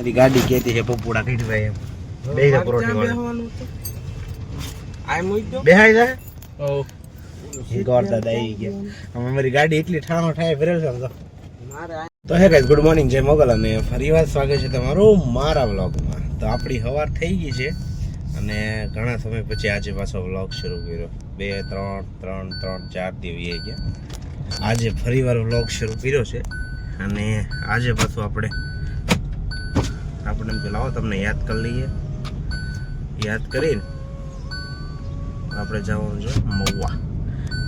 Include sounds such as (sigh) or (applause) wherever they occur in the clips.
મારી ગાડી કેતી છે પપુડા ભાઈ એમ. બે જા પરોઠી વાળી. બેહાઈ જાય ગોર દાદા આવી ગયા હવે મારી ગાડી એટલી ઠાણો ઠાય ફેરેલ છે તો. તો હે ગાઈસ ગુડ મોર્નિંગ જય મોગલ અને ફરીવાર સ્વાગત છે તમારું મારા વ્લોગમાં તો આપણી હવાર થઈ ગઈ છે અને ઘણા સમય પછી આજે પાછો વ્લોગ શરૂ કર્યો. બે ત્રણ ત્રણ ત્રણ ચાર દેવી આવી ગયા. આજે ફરીવાર વ્લોગ શરૂ કર્યો છે અને આજે પાછું આપણે આપણે એમ કે તમને યાદ કરી લઈએ. યાદ કરીને આપણે જવાનું છે મહુવા.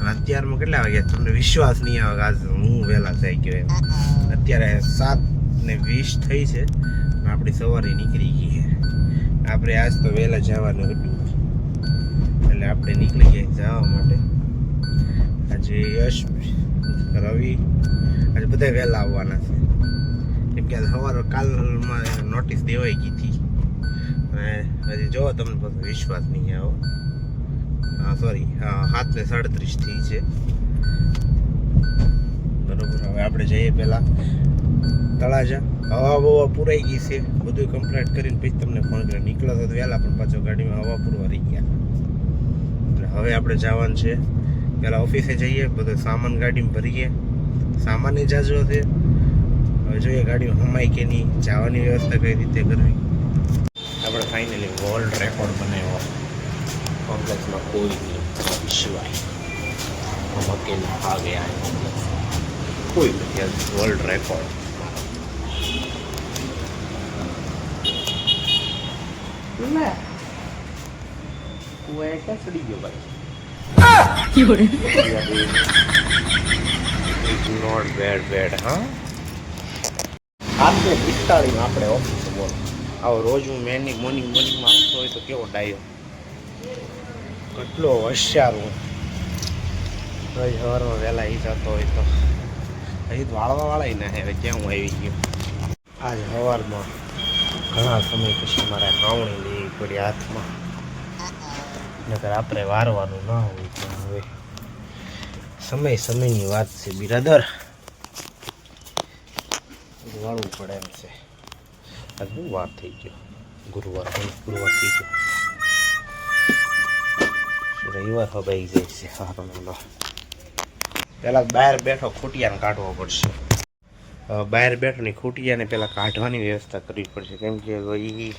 અને અત્યારમાં કેટલા વાગ્યા તમને વિશ્વાસ નહીં આવે આજ હું વહેલા થઈ ગયો એમ. અત્યારે સાત ને વીસ થઈ છે આપણી સવારે નીકળી ગઈ છે. આપણે આજ તો વહેલા જવાનું હતું. એટલે આપણે નીકળી ગયા જવા માટે. આજે યશ રવિ, આજે બધા વહેલા આવવાના છે. કે સવારે કાલમાં નોટિસ દેવાઈ ગઈ હતી. હજી જો તમને પાછો વિશ્વાસ નહીં આવો હા. સોરી હા સાત ને સાડત્રીસથી છે. બરોબર, હવે આપણે જઈએ પહેલાં તળાજા. હવા બવા પુરાઈ ગઈ છે. બધું કમ્પ્લીટ કરીને પછી તમને ફોન કર્યો. નીકળો તો વહેલા, પણ પાછો ગાડીમાં હવા પૂરવા રહી ગયા. એટલે હવે આપણે જવાનું છે. પહેલાં ઓફિસે જઈએ, બધો સામાન ગાડીમાં ભરીએ. સામાન જાજો છે. જોઈએ ગાડીમાં હમાય કે નહીં જવાની વ્યવસ્થા કઈ રીતે કરવી આપણે ફાઇનલી વર્લ્ડ રેકોર્ડ બનાવ્યો કોમ્પ્લેક્સમાં કોઈ નહીં સિવાય हम अकेले आ गया है कॉम्प्लेक्स कोई नहीं वर्ल्ड रिकॉर्ड क्या सड़ी गयो भाई નોટ બેડ બેડ હા આટલે પિસ્તાળીમાં આપણે ઓફિસે બોલો આવો રોજ હું મોર્નિંગ મોર્નિંગ મોર્નિંગમાં આવતો હોય તો કેવો ડાયો કેટલો હોશિયાર હું. રોજ સવારમાં વહેલા એ જતો હોય તો. હજી તો વાળવા વાળા ના હવે ક્યાં હું આવી ગયો? આજ સવારમાં ઘણા સમય પછી મારે હાવણી લેવી પડી હાથમાં. નકર આપણે વારવાનું ના હોય તો હવે. સમય સમયની વાત છે, બિરાદર. વાળવું પડે એમ છે. આજ વાર થઈ ગયો? ગુરુવાર ગુરુવાર થઈ ગયો. રવિવાર હબાઈ જાય છે. સારો મેલો પહેલાં બહાર બેઠો, ખૂટિયાને કાઢવો પડશે. બહાર બેઠો ને ખૂટિયાને પહેલાં કાઢવાની વ્યવસ્થા કરવી પડશે. કેમ કે એ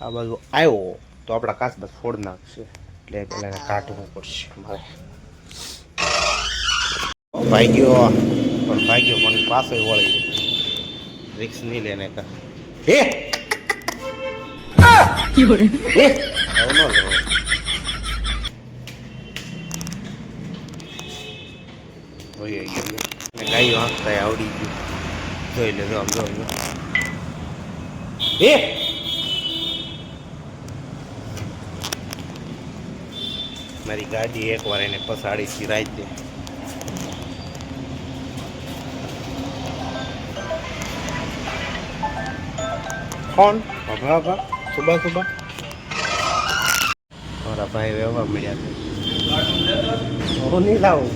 આ બાજુ આવ્યો તો આપણા કાચબા ફોડ નાખશે. એટલે પહેલાં કાઢવું પડશે. મારે. ભાઈ પણ ભાગ્યો, પણ પાછો વળી રિક્સ નહીં લેને કા. હે? ગયું. આવડી ગયું. જોઈ લે જો આમ જો એ મારી ગાડી એકવાર એને પસાડી સિરાઈ દે. કોણ બાબા બાબા સુબહ સુબહ મારા ભાઈ વ્યવહાર મળ્યા હું નહીં લાવું.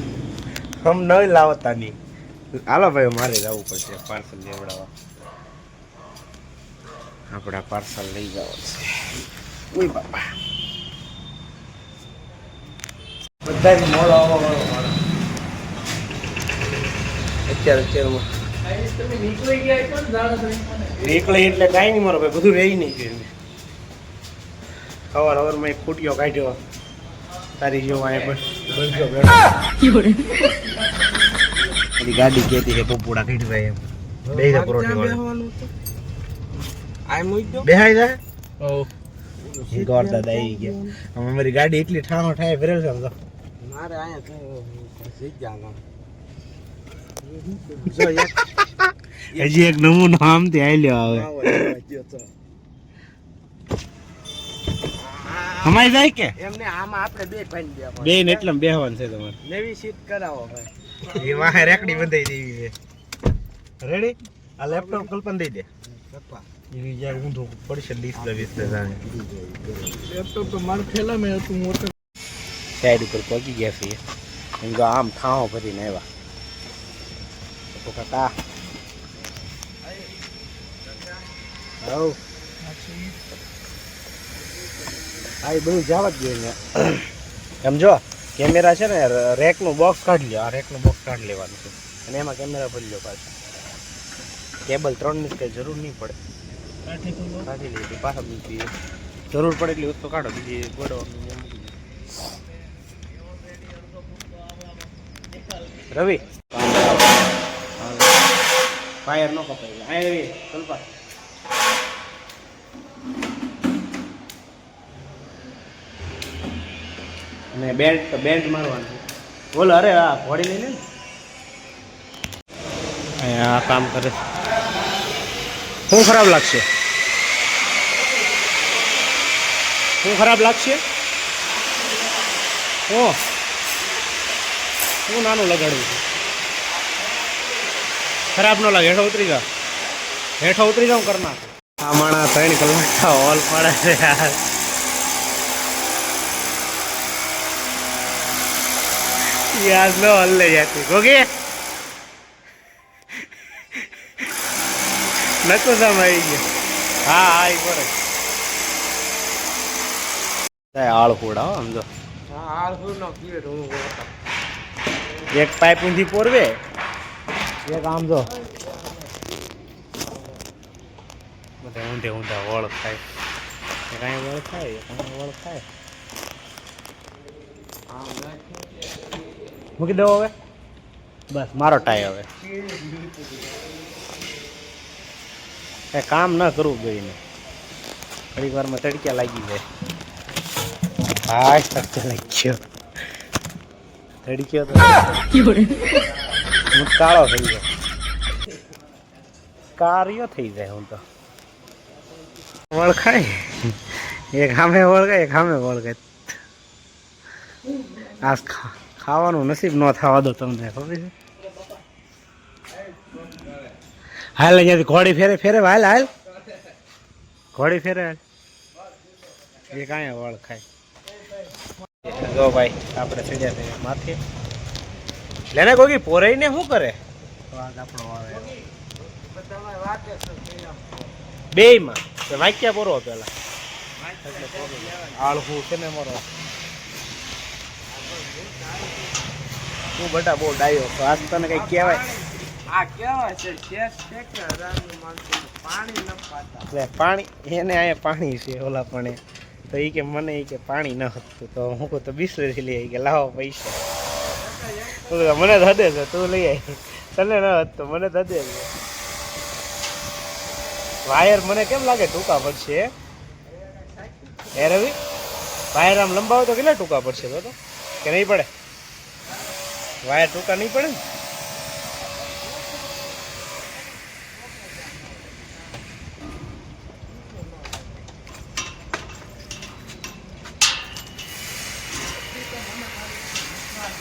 હમ નહીં લાવતા નહીં. હાલો ભાઈ મારે લાવવું પડશે. પાર્સલ લેવડાવવા. આપણા પાર્સલ લઈ જવા છે. ઉઈ બાપા. બધા મોડો આવવા વાળો મારો અત્યારે અત્યારમાં નીકળે એટલે કાંઈ નહીં મારો ભાઈ બધું રહી નહીં ગયું સવાર સવારમાં એક ફૂટ્યો કાઢ્યો. તારી જો અહીંયા ગાડી કહેતી કે પપ્પુડા કઈ ભાઈ એમ. બે પરોઠી વાળી. બેહાઈ જાય ગોર દાદા આવી ગયા. ગાડી એટલી ઠાણો ઠાય તો. મારે અહીંયા શીખ્યા (laughs) હજી એક નમૂનો ત્યાં આલ્યો આવે. હમાઈ જાય કે? એમને આમાં આપણે બે ભાઈ દેવા બે ને એટલે બેહવાનું છે તમારે. નવી સીટ કરાવો ભાઈ. એ વાહે રેકડી બંધાઈ દેવી છે. રેડી આ લેપટોપ કલ્પન દઈ દે. પપ્પા એ યાર ઊંધું પડશે ડિસ્પ્લે વિસ્પ્લે જાણે. લેપટોપ તો માર થેલા મે હતું મોટો સાઈડ ઉપર પહોંચી ગયા છે. એમ તો આમ ઠાવો ભરીને આવ્યા. તો કાકા હવ હા એ બધું જવા જ જોઈએ સમજો કેમેરા છે ને રેકનું બોક્સ કાઢી લ્યો. આ રેકનું બોક્સ કાઢી લેવાનું છે. અને એમાં કેમેરા ભરી લો પાછું. કેબલ ત્રણની કંઈ જરૂર નહીં પડે. કાઢી લઈએ પાછા બીજી જરૂર પડે એટલી વસ્તુ કાઢો બીજી ગોડવાનું. રવિ. ફાયર ન કપાય. આ આવી. કલ્પા અને બેલ્ટ બેલ્ટ મારવાનું. બોલો, અરે, આ ઘોડી લઈને અહીંયા આ કામ કરે શું ખરાબ લાગશે? શું ખરાબ લાગશે? હું શું નાનું લગાડવું છે? ખરાબ ન લાગે. હેઠો ઉતરી જા. હેઠો ઉતરી જાઉં કર નાખ. આ માણા ત્રણ કલાક હોલ પડે છે યાર. યાર નો હલ્લે જતી ગોગી! નતો સમાઈ ગયો. હા હા એ પડે આળ ફોડા નો જો એક પાઇપ ઊંધી પોરવે. એક આમ જો. બધા ઊંધે ઊંધા વળ થાય કાંઈ વળ થાય કાંઈ વળ થાય મૂકી દો હવે. બસ, મારો ટાઈ હવે. એ કામ ન કરવું ગઈને થોડીક વારમાં તડક્યા લાગી જાય. હા તડક્યો તો. કાળો થઈ ગયો. કાર્યો થઈ જાય હું તો. ઓળખાય એક સામે વળગાય, એક સામે ઓળખાય આ ખાવાનું નસીબ ન થવા દો તમને, ખબર છે? હાલ અહીંયાથી ઘોડી ફેરે ફેરે, હાલ હાલ. ઘોડી ફેરે, હાલ. એ કાંઈ ઓળખાય જો ભાઈ, આપણે ચડ્યા થઈએ. માથે. લેને કોઈ પોરાઈને શું કરે? બે માં વાક્યા પોરો પેલા. આળહું છે ને મારો. તું બટા બહુ ડાયો. આજ તને કઈ કહેવાય? આ કેવા છે છે કે પાણી ન પાતા. એટલે પાણી એને અહીંયા પાણી છે ઓલા પણ. તો એ કે મને એ કે પાણી ન હતું. તો હું કહું તો બિસ્લરી લઈ આવી કે લાવો પૈસા. મને તો છે, તું લઈ આવી તને ન હતું મને તો છે. વાયર મને કેમ લાગે ટૂંકા પડશે? હે રવિ? વાયર આમ લંબાવો તો કેટલા ટૂંકા પડશે તો? કે નહીં પડે? વાયર ટૂંકા નહીં પડે ને?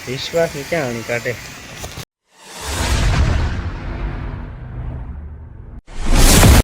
વિશ્વાસ ક્યાં આણી કાઢે?